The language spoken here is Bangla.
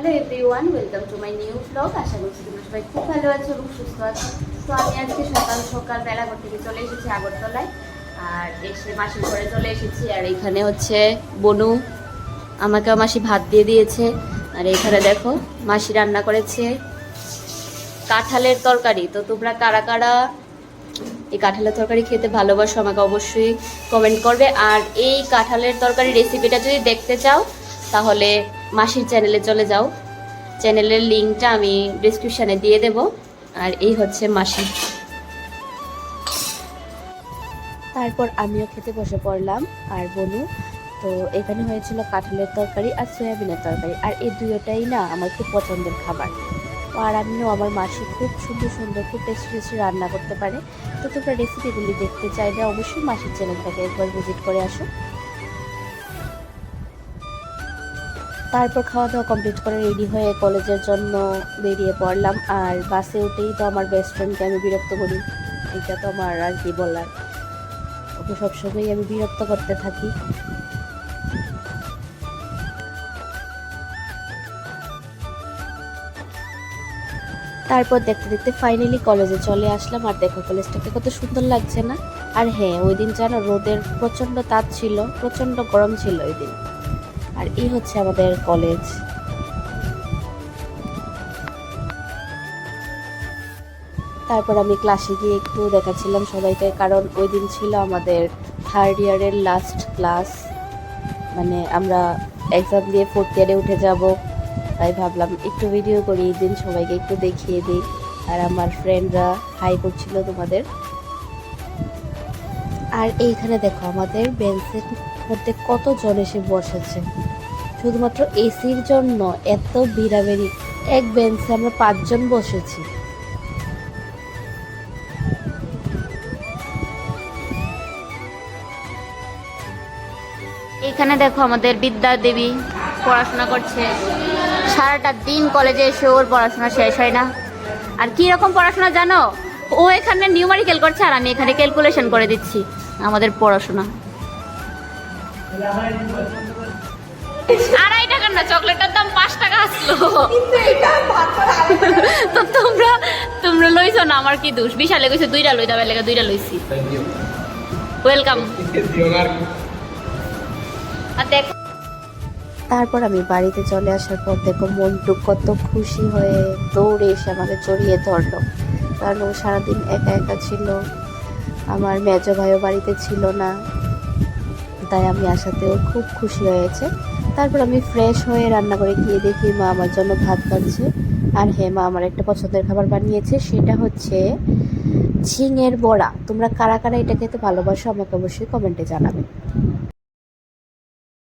Hello everyone welcome to my new blog আশা করছি তোমরা সবাই খুব ভালো আছো এবং সুস্থ আছো। তো আমি আজকে সকাল সকাল বেলাঘর থেকে চলে এসেছি আগরতলায়। আর এসে মাসির ঘরে চলে এসেছি। আর এখানে হচ্ছে বনু আমাকে মাসি ভাত দিয়ে দিয়েছে। আর এখানে দেখো, মাসি রান্না করেছে কাঁঠালের তরকারি। তো তোমরা কারা কারা এই কাঁঠালের তরকারি খেতে ভালোবাসো আমাকে অবশ্যই কমেন্ট করবে। আর এই কাঁঠালের তরকারি রেসিপিটা যদি দেখতে চাও, তাহলে মাসির চ্যানেলে চলে যাও। চ্যানেলের লিঙ্কটা আমি ডিসক্রিপশানে দিয়ে দেব। আর এই হচ্ছে মাসি। তারপর আমিও খেতে বসে পড়লাম আর বনু। তো এখানে হয়েছিল কাঁঠালের তরকারি আর সয়াবিনের তরকারি। আর এই দুটোটাই না আমার খুব পছন্দের খাবার। আর আমিও আমার মাসি খুব সুন্দর সুন্দর, খুব টেস্টি টেস্টি রান্না করতে পারে। তো তোমরা রেসিপিগুলি দেখতে চাইলে অবশ্যই মাসির চ্যানেলটাকে একবার ভিজিট করে আসো। তারপর খাওয়া দাওয়া কমপ্লিট করে রেডি হয়ে কলেজের জন্য বেরিয়ে পড়লাম। আর বাসে উঠেই তো আমার বেস্ট ফ্রেন্ডকে আমি বিরক্ত করি। এটা তো আমার আর কি বলার। ওকে সবসময়ই আমি বিরক্ত করতে থাকি। তারপর দেখতে দেখতে ফাইনালি কলেজে চলে আসলাম। আর দেখো কলেজটাকে কত সুন্দর লাগছে না? আর হ্যাঁ ওই দিন যেন রোদের প্রচণ্ড তাপ ছিল, প্রচণ্ড গরম ছিল ওই দিন আর এই হচ্ছে আমাদের কলেজ তারপর আমি ক্লাসে গিয়ে একটু দেখাচ্ছিলাম সবাইকে, কারণ ওই দিন ছিল আমাদের থার্ড ইয়ারের লাস্ট ক্লাস মানে আমরা এক্সাম দিয়ে ফোর্থ ইয়ারে উঠে যাব, তাই ভাবলাম একটু ভিডিও করি, এই দিন সবাইকে একটু দেখিয়ে দিই। আর আমার ফ্রেন্ডরা হাই করছিল তোমাদের। আর এইখানে দেখো আমাদের বেঞ্চের মধ্যে কতজন এসে বসেছে। শুধুমাত্র এসির জন্য এত বিড়াবেড়ি। এক বেঞ্চে আমরা পাঁচজন বসেছি। এখানে দেখো আমাদের বিদ্যা দেবী পড়াশোনা করছে। সারাটা দিন কলেজে এসে ওর পড়াশোনা শেষ হয় না। আর কি রকম পড়াশোনা জানো? ও এখানে নিউমারিক্যাল করছে আর আমি এখানে ক্যালকুলেশন করে দিচ্ছি। আমাদের পড়াশোনা। আড়াই টাকার না চকলেটের দাম পাঁচ টাকা আসলো। তো তোমরা তোমরা লইছো না আমার কি দোষ? বিশালে কইছে দুইটা লই দাবার লেগে দুইটা লইছি। ওয়েলকাম আর দেখো। তারপর আমি বাড়িতে চলে আসার পর দেখো মন্টু কত খুশি হয়ে দৌড়ে এসে আমাকে জড়িয়ে ধরলো। কারণ ও সারাদিন একা একা ছিল। আমার মেজো ভাইও বাড়িতে ছিল না, তাই আমি আসাতেও খুব খুশি হয়েছে। তারপর আমি ফ্রেশ হয়ে রান্না করে গিয়ে দেখি মা আমার জন্য ভাত বাড়ছে আর হ্যাঁ মা আমার একটা পছন্দের খাবার বানিয়েছে, সেটা হচ্ছে ঝিঙের বড়া। তোমরা কারা কারা এটা খেতে ভালোবাসো, আমাকে অবশ্যই কমেন্টে জানাবে।